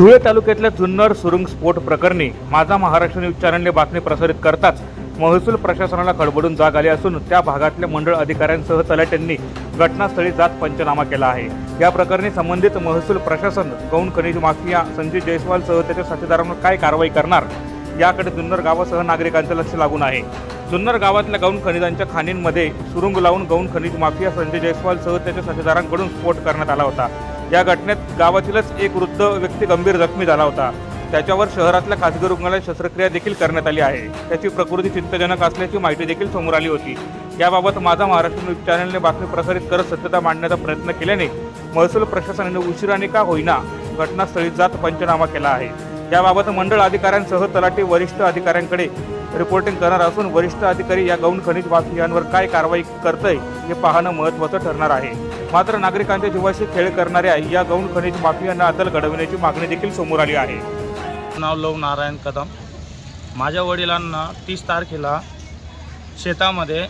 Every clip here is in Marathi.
धुळे तालुक्यातल्या जुन्नर सुरुंग स्फोट प्रकरणी माझा महाराष्ट्र न्यूज चॅनलने बातमी प्रसारित करताच महसूल प्रशासनाला खडबडून जाग आली असून त्या भागातल्या मंडळ अधिकाऱ्यांसह तलाट्यांनी घटनास्थळी जात पंचनामा केला आहे. या प्रकरणी संबंधित महसूल प्रशासन गौण खनिज माफिया संजय जयस्वालसह त्याच्या साथीदारांवर काय कारवाई करणार? याकडे जुन्नर गावासह नागरिकांचं लक्ष लागून आहे. जुन्नर गावातल्या गौण खनिजांच्या खाणींमध्ये सुरुंग लावून गौण खनिज माफिया संजय जयस्वालसह त्याच्या साथीदारांकडून स्फोट करण्यात आला होता. या घटनेत गावातीलच एक वृद्ध व्यक्ती गंभीर जखमी झाला होता. त्याच्यावर शहरातल्या खासगी रुग्णालयात शस्त्रक्रिया देखील करण्यात आली आहे. त्याची प्रकृती चिंताजनक असल्याची माहिती देखील समोर आली होती. याबाबत माझा महाराष्ट्र न्यूज चॅनलने बातमी प्रसारित करत सत्यता मांडण्याचा प्रयत्न केल्याने महसूल प्रशासनाने उशिराने का होईना घटनास्थळी जात पंचनामा केला आहे. याबाबत मंडळ अधिकाऱ्यांसह तलाठी वरिष्ठ अधिकाऱ्यांकडे रिपोर्टिंग करणार असून वरिष्ठ अधिकारी या गौण खनिज माफियांवर काय कारवाई करतय हे पाहणं महत्त्वाचं ठरणार आहे. मात्र नागरिकांच्या जीवाशी खेळ करणाऱ्या या गौण खनिज माफियांना अदल घडविण्याची मागणी देखील समोर आली आहे. नाव लव नारायण कदम. माझ्या वडिलांना तीस तारखेला शेतामध्ये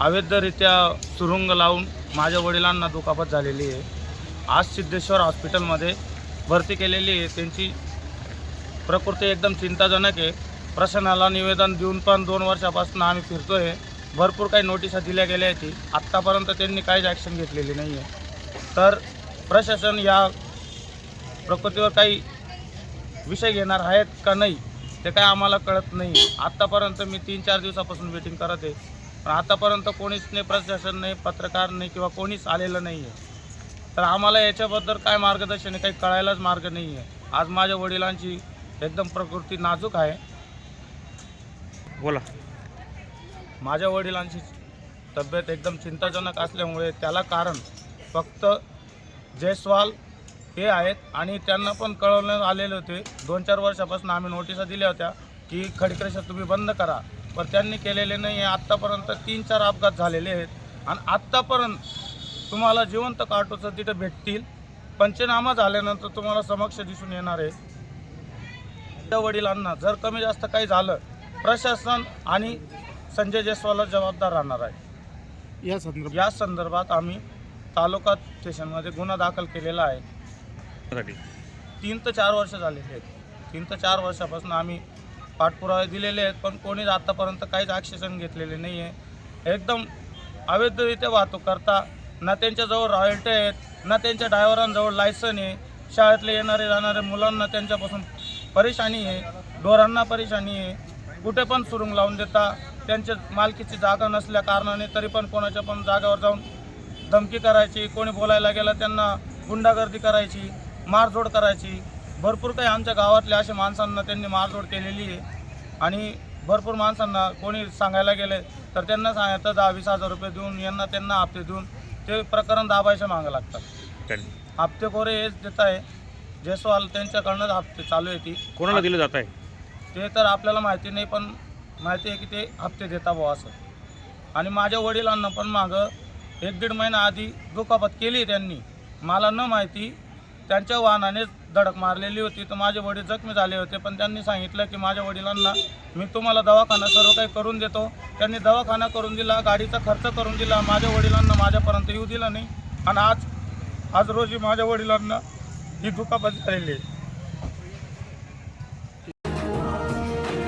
अवैधरित्या सुरुंग लावून माझ्या वडिलांना दुखापत झालेली आहे. आज सिद्धेश्वर हॉस्पिटलमध्ये भरती केलेली आहे. त्यांची प्रकृती एकदम चिंताजनक आहे. प्रशासनाला निवेदन देऊन पण दोन वर्षापासून आम्ही फिरतो आहे भरपूर काही नोटिसा दिल्या गेल्या आहेत. आत्तापर्यंत त्यांनी काहीच ॲक्शन घेतलेली नाही आहे तर प्रशासन या प्रकृतीवर काही विषय घेणार आहेत का नाही ते काय आम्हाला कळत नाही. आत्तापर्यंत मी तीन चार दिवसापासून वेटिंग करत आहे. पण आतापर्यंत कोणीच नाही प्रशासन नाही पत्रकार नाही किंवा कोणीच आलेलं नाही आहे तर आम्हाला याच्याबद्दल काय मार्गदर्शन आहे काही कळायलाच मार्ग नाही आहे आज माझ्या वडिलांची एकदम प्रकृती नाजूक आहे. बोला. माझ्या वडिलांची तब्येत एकदम चिंताजनक असल्यामुळे त्याला कारण फक्त जयस्वाल हे आहेत आणि त्यांना पण कळवण्यात आलेले होते. दोन चार वर्षापासून आम्ही नोटिसा दिल्या होत्या की खडकरेशा तुम्ही बंद करा. पण त्यांनी केलेले नाही आहे. आत्तापर्यंत तीन चार अपघात झालेले आहेत. आणि आत्तापर्यंत तुम्हाला जिवंत काटोचं तिथं भेटतील. पंचनामा झाल्यानंतर तुम्हाला समक्ष दिसून येणार आहे. त्या वडिलांना जर कमी जास्त काही झालं प्रशासन आणि संजय जयस्वालच जबाबदार राहणार आहे. या संदर्भात? या संदर्भात आम्ही तालुका स्टेशनमध्ये गुन्हा दाखल केलेला आहे. तीन ते चार वर्ष झालेली आहेत. तीन ते चार वर्षापासून आम्ही पाठपुरावे दिलेले आहेत पण कोणीच आत्तापर्यंत काहीच ॲक्शन घेतलेले नाही आहे एकदम अवैधरित्या वाहतूक करता ना त्यांच्याजवळ रॉयल्टी आहेत ना त्यांच्या ड्रायव्हरांजवळ लायसन आहे. शाळेतले येणारे जाणारे मुलांना त्यांच्यापासून परेशानी आहे ढोरांना परेशानी आहे. कुठे पण सुरुंग लावून देता त्यांच्या मालकीची जागा नसल्या कारणाने तरी पण कोणाच्या पण जागावर जाऊन धमकी करायची कोणी बोलायला गेलं त्यांना गुंडागर्दी करायची मारझोड करायची. भरपूर काही आमच्या गावातल्या अशा माणसांना त्यांनी मारझोड केलेली आहे. आणि भरपूर माणसांना कोणी सांगायला गेले तर त्यांना सांगायचं दहा वीस हजार रुपये देऊन यांना त्यांना हप्ते देऊन ते प्रकरण दाबायचे मागं लागतात. त्यांनी. हप्ते कोरे हेच देत आहे. जयस्वाल त्यांच्याकडनंच हप्ते चालू आहे ती. कोणाला दिलं जात आहे? ते तर आपल्याला माहिती नाही पण माहिती आहे की ते हप्ते देता बुवा असं. आणि माझ्या वडिलांना पण मागं एक दीड महिना आधी दुखापत केली त्यांनी. मला न माहिती त्यांच्या वाहनानेच धडक मारलेली होती. तर माझे वडील जखमी झाले होते. पण त्यांनी सांगितलं की माझ्या वडिलांना मी तुम्हाला दवाखाना सर्व काही करून देतो. त्यांनी दवाखाना करून दिला गाडीचा खर्च करून दिला. माझ्या वडिलांना माझ्यापर्यंत येऊ दिला नाही. आणि आज आज रोजी माझ्या वडिलांना ही दुखापत झालेली आहे.